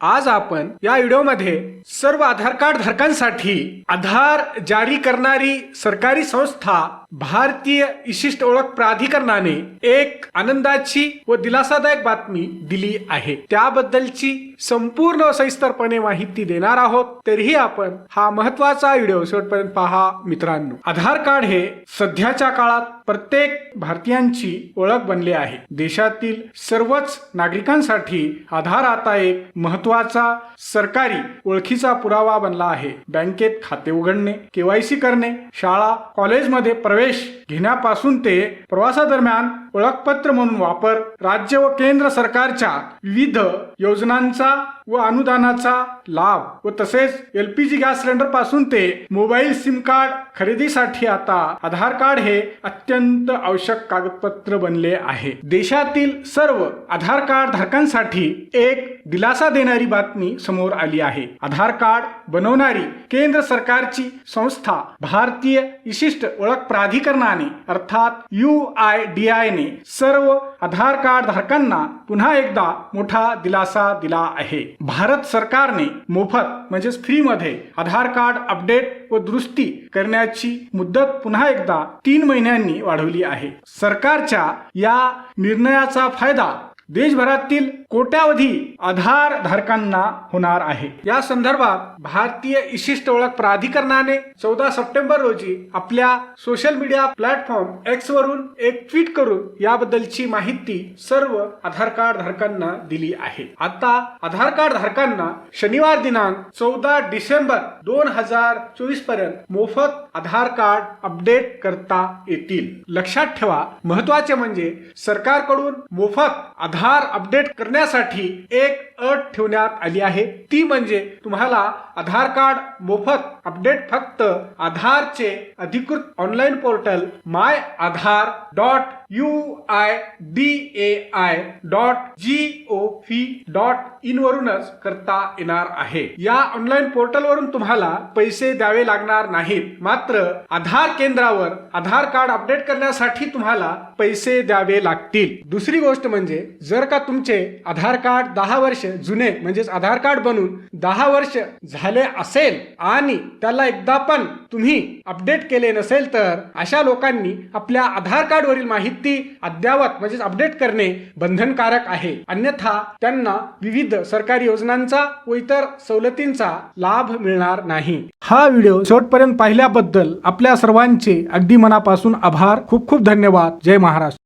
आज आपण या व्हिडिओमध्ये सर्व आधार कार्ड धारकांसाठी आधार जारी करणारी सरकारी संस्था भारतीय विशिष्ट ओळख प्राधिकरणाने एक आनंदाची व दिलासादायक बातमी दिली आहे. त्याबद्दलची संपूर्ण सविस्तरपणे माहिती देणार आहोत. तरीही आपण हा महत्त्वाचा व्हिडिओ शेवटपर्यंत पहा मित्रांनो. आधार कार्ड हे सध्याच्या काळात प्रत्येक भारतीयांची ओळख बनले आहे. देशातील सर्वच नागरिकांसाठी आधार आता एक महत्त्व महत्त्वाचा सरकारी ओळखीचा पुरावा बनला आहे. बँकेत खाते उघडणे केवायसी करणे शाळा कॉलेजमध्ये प्रवेश घेण्यापासून ते प्रवासादरम्यान ओळखपत्र म्हणून वापर राज्य व केंद्र सरकारच्या विविध योजनांचा व अनुदानाचा लाभ व तसेच एलपीजी गॅस सिलेंडरपासून ते मोबाईल सिम कार्ड खरेदीसाठी आता आधार कार्ड हे अत्यंत आवश्यक कागदपत्र बनले आहे. देशातील सर्व आधार कार्ड धारकांसाठी एक दिलासा देणारी बातमी समोर आली आहे. आधार कार्ड बनवणारी केंद्र सरकारची संस्था भारतीय विशिष्ट ओळख प्राधिकरणाने अर्थात यू आय डी आय ने सर्व आधार कार्ड धारकांना पुन्हा एकदा मोठा दिलासा दिला आहे. भारत सरकारने मोफत म्हणजेच फ्रीमध्ये आधार कार्ड अपडेट व दुरुस्ती करण्याची मुदत पुन्हा एकदा तीन महिन्यांनी वाढवली आहे. सरकारच्या या निर्णयाचा फायदा देशभरातील कोट्यावधी आधार धारकांना होणार आहे. या संदर्भात भारतीय विशिष्ट ओळख प्राधिकरणाने चौदा सप्टेंबर रोजी आपल्या सोशल मीडिया प्लॅटफॉर्म एक्स वरून एक ट्विट करून याबद्दलची माहिती सर्व आधार कार्ड धारकांना दिली आहे. आता आधार कार्ड धारकांना शनिवार दिनांक चौदा डिसेंबर दोन हजार चोवीसपर्यंत मोफत आधार कार्ड अपडेट करता येतील. लक्षात ठेवा महत्त्वाचे म्हणजे सरकारकडून मोफत आधार आधार अपडेट करण्यासाठी एक अट ठेवण्यात आली आहे. ती म्हणजे तुम्हाला आधार कार्ड मोफत अपडेट फक्त आधारचे अधिकृत online portal my Aadhaar dot U I D A I dot G O V dot in वरूनच करता येणार आहे. या ऑनलाईन पोर्टल वरून तुम्हाला पैसे द्यावे लागणार नाहीत. मात्र आधार केंद्रावर आधार कार्ड अपडेट करण्यासाठी तुम्हाला पैसे द्यावे लागतील. दुसरी गोष्ट म्हणजे जर का तुमचे आधार कार्ड दहा वर्ष जुने म्हणजेच आधार कार्ड बनून दहा वर्ष झाले असेल आणि त्याला एकदा पण तुम्ही अपडेट केले नसेल तर अशा लोकांनी आपल्या आधार कार्ड वरील माहिती अद्यावत म्हणजेच अपडेट करणे बंधनकारक आहे. अन्यथा त्यांना विविध सरकारी योजनांचा व इतर सवलतींचा लाभ मिळणार नाही. हा व्हिडिओ शेवटपर्यंत पाहिल्याबद्दल आपल्या सर्वांचे अगदी मनापासून आभार. खूप खूप धन्यवाद. जय महाराष्ट्र.